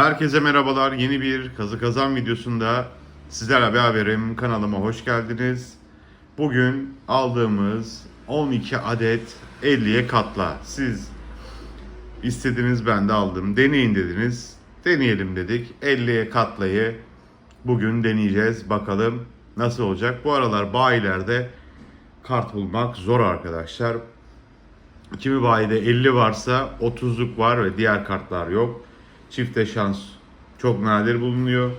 Herkese merhabalar. Yeni bir kazı kazan videosunda sizlerle beraberim. Kanalıma hoş geldiniz. Bugün aldığımız 12 adet 50'ye katla. Siz istediniz ben de aldım. Deneyin dediniz. Deneyelim dedik. 50'ye katlayı bugün deneyeceğiz. Bakalım nasıl olacak. Bu aralar bayilerde kart bulmak zor arkadaşlar. Kimi bayide 50 varsa 30'luk var ve diğer kartlar yok. Çifte şans çok nadir bulunuyor.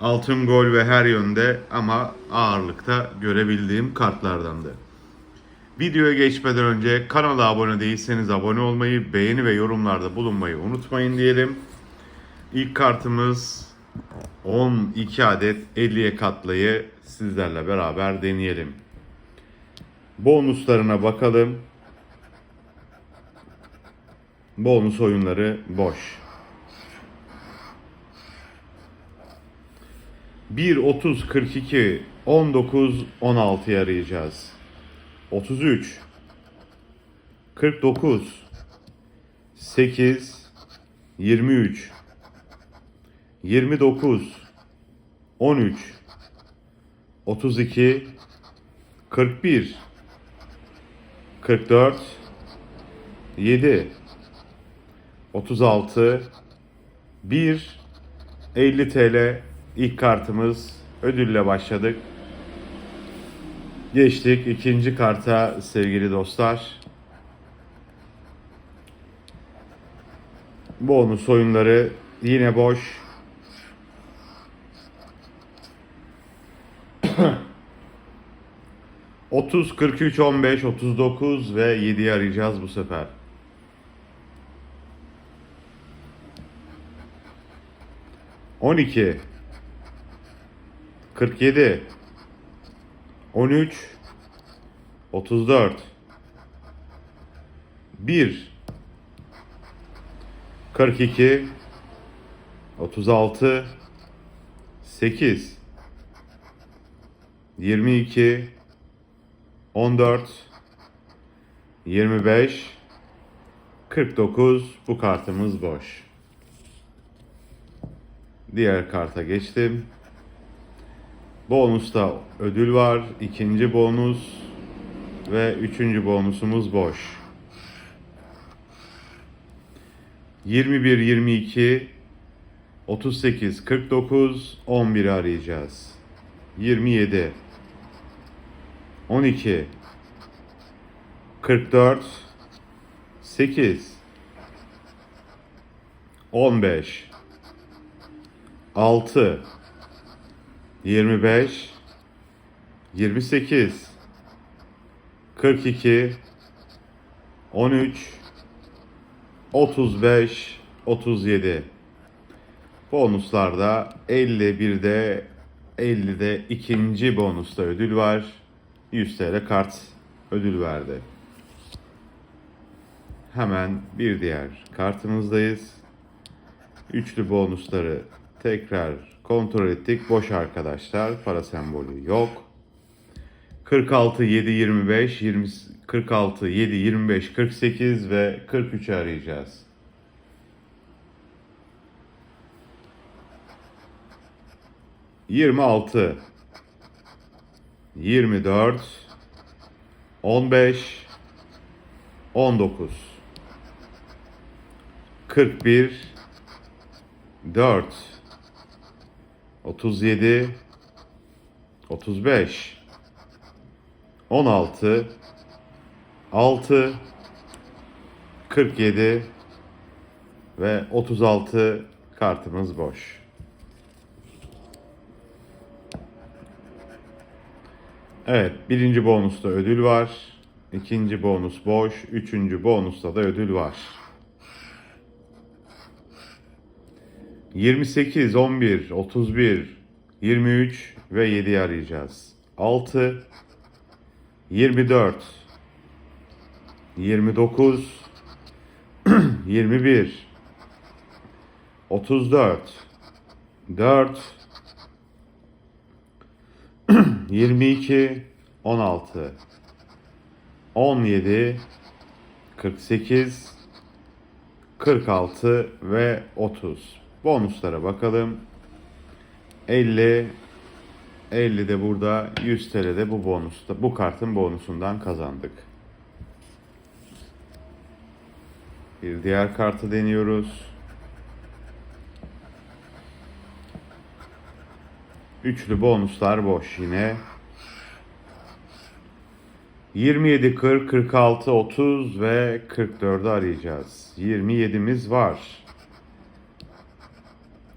Altın gol ve her yönde ama ağırlıkta görebildiğim kartlardandı. Videoya geçmeden önce kanala abone değilseniz abone olmayı, beğeni ve yorumlarda bulunmayı unutmayın diyelim. İlk kartımız 12 adet 50'ye katlayı sizlerle beraber deneyelim. Bonuslarına bakalım. Bonus oyunları boş. 1 30 42 19 16 arayacağız. 33 49 8 23 29 13 32 41 44 7 36 1 50 TL ilk kartımız ödülle başladık. Geçtik ikinci karta sevgili dostlar. Bonus oyunları yine boş. Otuz, 43, 15, 39 ve 7'yi arayacağız bu sefer. 12 47 13 34 1 42 36 8 22 14 25 49 bu kartımız boş. Diğer karta geçtim. Bonusta ödül var. İkinci bonus ve üçüncü bonusumuz boş. 21, 22, 38, 49, 11 arayacağız. 27, 12, 44, 8, 15, 6 25 28 42 13 35 37 Bonuslarda 51'de 50'de ikinci bonusta ödül var. 100 TL kart ödül verdi. Hemen bir diğer kartımızdayız. Üçlü bonusları tekrar kontrol ettik. Boş arkadaşlar. Para sembolü yok. 46 7 25 20 46 7 25 48 ve 43 arayacağız. Yirmi altı, yirmi dört, on beş, on dokuz, kırk bir, dört, 37 35 16 6 47 ve 36 kartımız boş. Evet, birinci bonusta ödül var. İkinci bonus boş. Üçüncü bonusta da ödül var. 28, 11, 31, 23 ve 7'yi arayacağız. 6, 24, 29, 21, 34, 4, 22, 16, 17, 48, 46 ve 30. Bonuslara bakalım. 50 50 de burada 100 TL de bu bonusta bu kartın bonusundan kazandık. Bir diğer kartı deniyoruz. Üçlü bonuslar boş yine. 27, 40, 46, 30 ve 44'ü arayacağız. 27'miz var.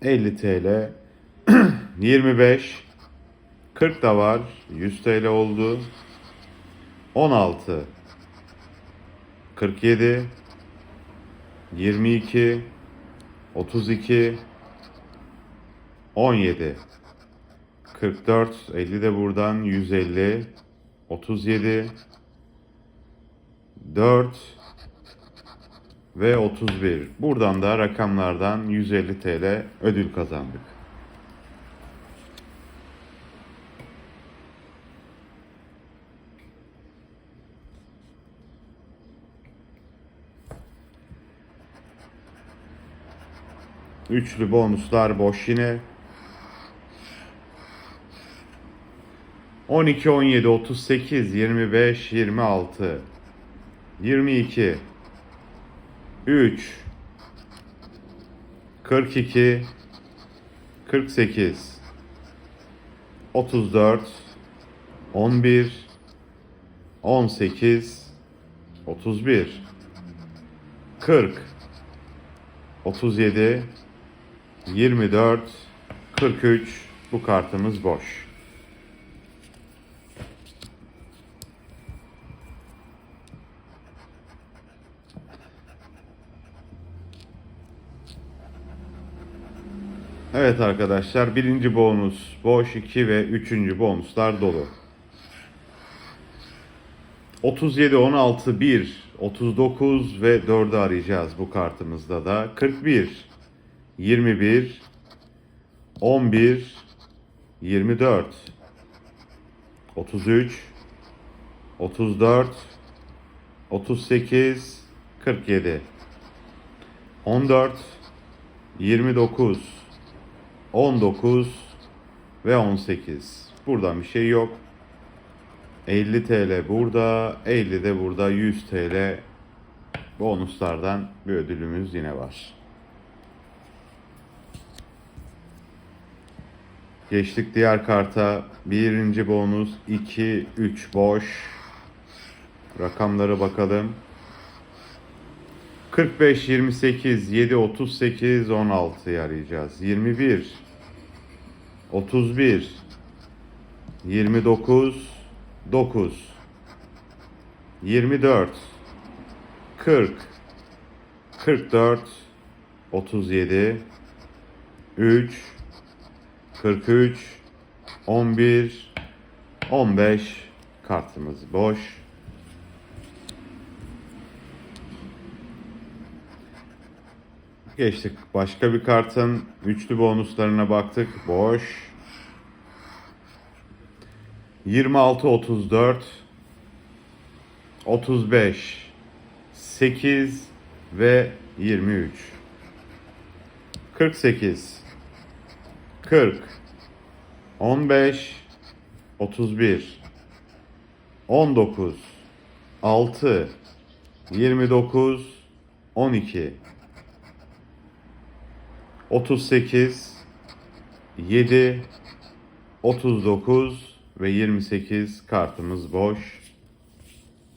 50 TL. 25. 40 da var. 100 TL oldu. 16. 47. 22. 32. 17. 44. 50 de buradan. 150. 37. 4 ve 31. Buradan da rakamlardan 150 TL ödül kazandık. Üçlü bonuslar boş yine. 12, 17, 38, 25, 26, 22, 3, 42, 48, 34, 11, 18, 31, 40, 37, 24, 43 bu kartımız boş. Evet arkadaşlar birinci bonus boş 2 ve üçüncü bonuslar dolu. 37, 16, 1, 39 ve 4'ü arayacağız bu kartımızda da. 41, 21, 11, 24, 33, 34, 38, 47, 14, 29, 19 ve 18. Buradan bir şey yok. 50 TL burada, 50 de burada 100 TL bonuslardan bir ödülümüz yine var. Geçtik diğer karta. Birinci bonus 2, 3 boş. Rakamlara bakalım. 45, 28, 7, 38, 16 arayacağız. 21, 31, 29, 9, 24, 40, 44, 37, 3, 43, 11, 15 kartımız boş. Geçtik. Başka bir kartın üçlü bonuslarına baktık. Boş. 26, 34, 35, 8 ve 23. 48, 40, 15, 31, 19, 6, 29, 12, 38, 7, 39 ve 28 kartımız boş.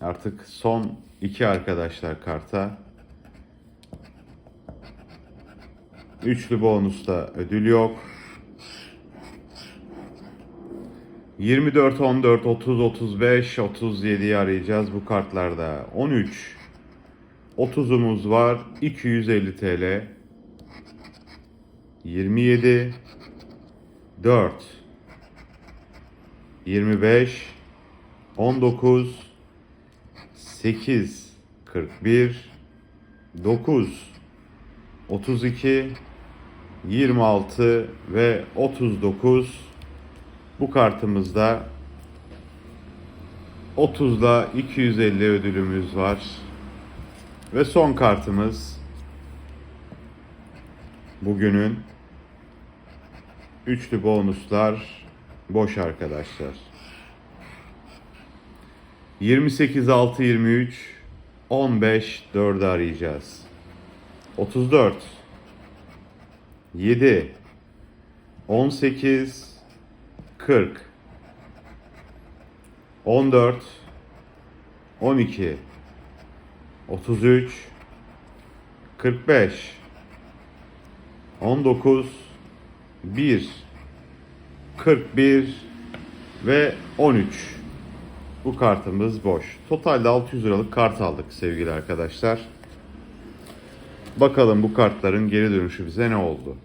Artık son iki arkadaşlar karta. Üçlü bonusta ödül yok. 24, 14, 30, 35, 37'yi arayacağız bu kartlarda. 13, 30'umuz var. 250 TL. 27 4 25 19 8 41 9 32 26 ve 39 bu kartımızda 30'da 250 ödülümüz var. Ve son kartımız Bugünün üçlü bonuslar boş arkadaşlar. 28 6 23 15 4'ü arayacağız. 34 7 18 40 14 12 33 45 19 1 41 ve 13 bu kartımız boş. Totalde 600 liralık kart aldık sevgili arkadaşlar. Bakalım bu kartların geri dönüşü bize ne oldu?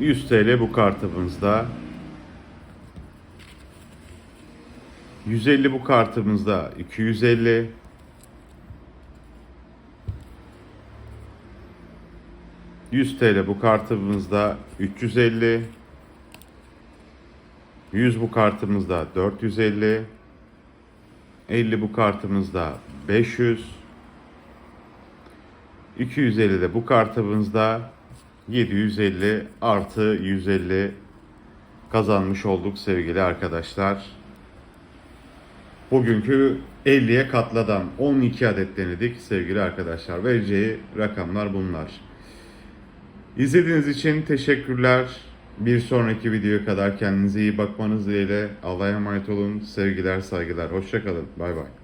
...100 TL bu kartımızda. 150 bu kartımızda. 250. 100 TL bu kartımızda 350 100 bu kartımızda 450 50 bu kartımızda 500 250 de bu kartımızda 750 artı 150 kazanmış olduk sevgili arkadaşlar. Bugünkü 50'ye katladan 12 adet denedik sevgili arkadaşlar. Vereceği rakamlar bunlar. İzlediğiniz için teşekkürler. Bir sonraki videoya kadar kendinize iyi bakmanız dileğiyle. Allah'a emanet olun. Sevgiler, saygılar. Hoşçakalın. Bay bay.